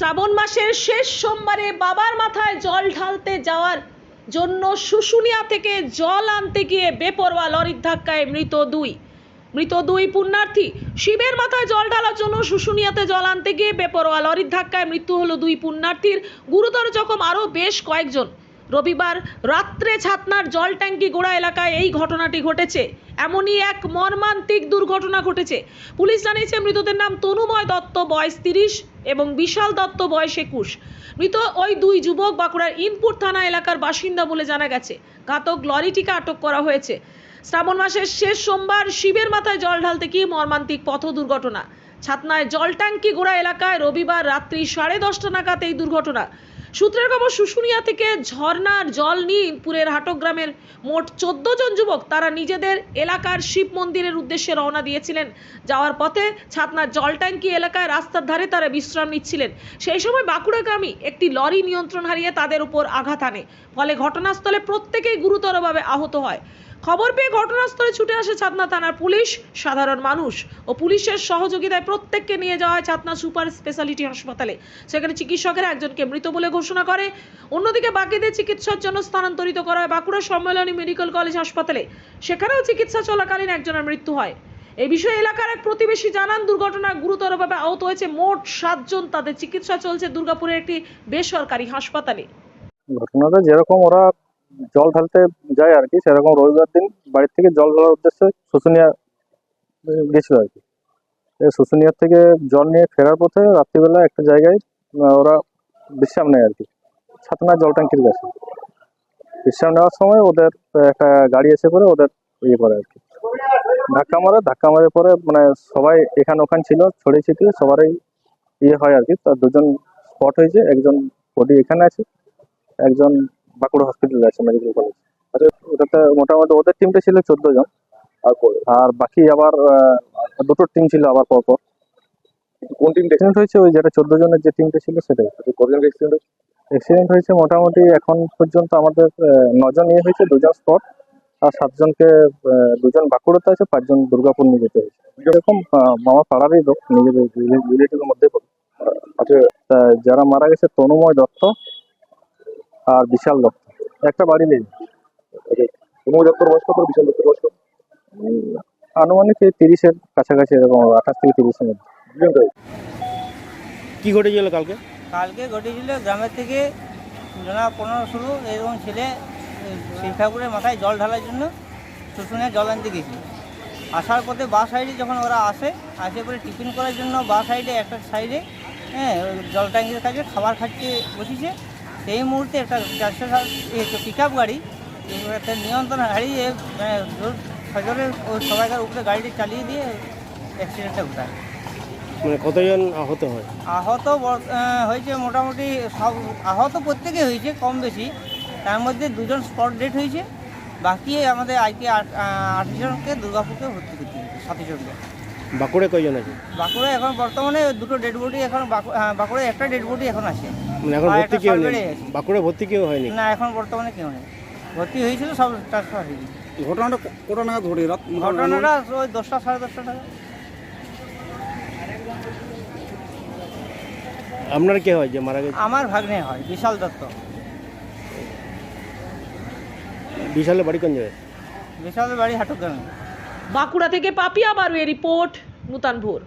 শ্রাবণ মাসের শেষ সোমবারে বাবার মাথায় জল ঢালতে যাওয়ার জন্য শুশুনিয়া থেকে জল আনতে গিয়ে বেপরোয়া লরির ধাক্কায় মৃত দুই। মৃত দুই পুণ্যার্থী। শিবের মাথায় জল ঢালার জন্য শুশুনিয়াতে জল আনতে গিয়ে বেপরোয়া লরির ধাক্কায় মৃত্যু হলো দুই পুণ্যার্থীর। গুরুতর জখম আরও বেশ কয়েকজন। রবিবার রাত্রে ছাতনার জল ট্যাঙ্কি গোড়া এলাকায় এই ঘটনাটি ঘটেছে। এমনই এক মর্মান্তিক দুর্ঘটনা ঘটেছে। পুলিশ জানিয়েছে, মৃতদের নাম তনুময় দত্ত, বয়স তিরিশ এবং বিশাল দত্ত, বয়স একুশ। মৃত ওই দুই যুবক বাঁকুড়ার ইনপুর থানা এলাকার বাসিন্দা বলে জানা গেছে। ঘাতক লরিটিকে আটক করা হয়েছে। শ্রাবণ মাসের শেষ সোমবার শিবের মাথায় জল ঢালতে গিয়ে মর্মান্তিক পথ দুর্ঘটনা। ছাতনায় জল ট্যাঙ্কি গোড়া এলাকায় রবিবার রাত্রি সাড়ে দশটা নাগাদ এই দুর্ঘটনা। সূত্রের খবর, শুশুনিয়া থেকে ঝর্ণার জল নিয়ে ইনপুরের হাটক গ্রামের মোট চোদ্দ জন যুবক তারা নিজেদের এলাকার শিব মন্দিরের উদ্দেশ্যে রওনা দিয়েছিলেন। যাওয়ার পথে ছাতনার জল ট্যাঙ্কি এলাকায় রাস্তার ধারে তারা বিশ্রাম নিচ্ছিলেন। সেই সময় বাঁকুড়াগামী একটি লরি নিয়ন্ত্রণ হারিয়ে তাদের উপর আঘাত আনে ফলে ঘটনাস্থলে প্রত্যেকেই গুরুতরভাবে আহত হয়। খবর পেয়ে ঘটনাস্থলে ছুটে আসে ছাতনা থানার পুলিশ, সাধারণ মানুষ ও পুলিশের সহযোগিতায় প্রত্যেককে নিয়ে যাওয়া হয় ছাতনা সুপার স্পেশালিটি হাসপাতালে। সেখানে চিকিৎসকেরা একজনকে মৃত বলে ঘোষণা করে, অন্যদিকে বাকিদের চিকিৎসার জন্য স্থানান্তরিত করা হয় বাঁকুড়া সম্মেলনী মেডিকেল কলেজ হাসপাতালে। সেখানেও চিকিৎসা চলাকালীন একজনের মৃত্যু হয়। এই বিষয়ে এলাকার এক প্রতিবেশী জানান, দুর্ঘটনায় গুরুতরভাবে আহত হয়েছে মোট সাতজন। তাদের চিকিৎসা চলছে দুর্গাপুরের একটি বেসরকারি হাসপাতালে। ঘটনাটা যেরকম ওরা জল ঢালতে যায় আর কি, সেরকম রবিবার দিন বাড়ির থেকে জল ঢালার উদ্দেশ্যে শুশুনিয়া গেছিল আর কি। শুশুনিয়ার থেকে জল নিয়ে ফেরার পথে রাত্রিবেলা একটা জায়গায় ওরা বিশ্রাম নেয় আর কি। ছাতনা জল ট্যাঙ্কির কাছে। বিশ্রাম নেওয়ার সময় ওদের একটা গাড়ি এসে পরে ওদের ইয়ে করে আর কি। ধাক্কা মারে ধাক্কা মারে পরে মানে সবাই এখান ওখান ছিল, ছড়িয়ে ছিটিয়ে সবারই ইয়ে হয় আর কি। তার দুজন স্পট হয়েছে, একজন বডি এখানে আছে, একজন বাঁকুড়া হসপিটালে আছে মেডিকেল কলেজ আচ্ছা ওটাতে মোটামুটি ওদের টিমটা ছিল চোদ্দ জন। আর আর বাকি আবার দুটো টিম ছিল আবার পরপর। কোন টিম অ্যাক্সিডেন্ট হয়েছে ওই যেটা চোদ্দ জনের যে টিমটা ছিল সেটাই। কজন অ্যাক্সিডেন্ট অ্যাক্সিডেন্ট হয়েছে? মোটামুটি এখন পর্যন্ত আমাদের নজন ইয়ে হয়েছে দুজন স্পট। আর সাতজনকে দুজন বাঁকুড়াতে আছে পাঁচজন দুর্গাপুর নিয়ে যেতে হয়েছে। এরকম মামা পাড়ারই লোক নিজেদের রিলেটিভের মধ্যে পড়ে। আচ্ছা। যারা মারা গেছে তনুময় দত্ত আর বিশাল দত্ত। একটা বাড়ি নেই। তনুময় দত্তর বয়স কত? বিশাল দত্তর বয়স কত? আনুমানিক এই তিরিশের কাছাকাছি এরকম আঠাশ থেকে তিরিশের মধ্যে। কি ঘটেছিল কালকে? কালকে ঘটেছিল গ্রামের থেকে জনা পনেরো ষোলো এরকম ছেলে শিব ঠাকুরের মাথায় জল ঢালার জন্য শুশুনে জল আনতে গেছিল। আসার পথে বা সাইডে যখন ওরা আসে আসে পরে টিফিন করার জন্য বা সাইডে একটা সাইডে হ্যাঁ ওই জল ট্যাঙ্কির কাছে খাবার খাচ্ছে বসেছে। সেই মুহূর্তে একটা চারশো পিক আপ গাড়ি একটা নিয়ন্ত্রণ হারিয়ে মানে জোর ওই সবাইকার উপরে গাড়িটি চালিয়ে দিয়ে অ্যাক্সিডেন্টটা ঘটায়। মানে কতজন আহত হয়? আহত হয়েছে মোটামুটি সব আহত প্রত্যেকে হয়েছে কম বেশি। তার মধ্যে দুজন স্পট ডেট হয়েছে। বাকি আমাদের আইকে আটজনকে দুর্গাপুরকে ভর্তি করতে হয়েছে জনকে বাঁকুড়ে কয়জন আছে? বাঁকুড়া এখন বর্তমানে দুটো ডেড বডি এখন বাঁকু- আহ, বাঁকুড়ায় একটা ডেড বডি এখন আছে। মানে এখন ভর্তি কেউ নেই। বাঁকুড়ে ভর্তি কেউ হয়নি? না এখন বর্তমানে কেউ নেই। ভর্তি হয়েছিল সব ট্রান্সফার হয়ে গেছে। ঘটনাটা কটা নাগাদ ঘটে? রাত ঘটনাটা ওই দশটা সাড়ে দশটা টাকা আপনার কে হয় যে মারা গেছে? আমার ভাগ্নে হয় বিশাল দত্ত। বিশালের বাড়ি কোন জায়গায়? বিশালের বাড়ি হাটুগ্রামে। বাঁকুড়া থেকে পাপিয়া বারুয়ে রিপোর্ট নূতন ভোর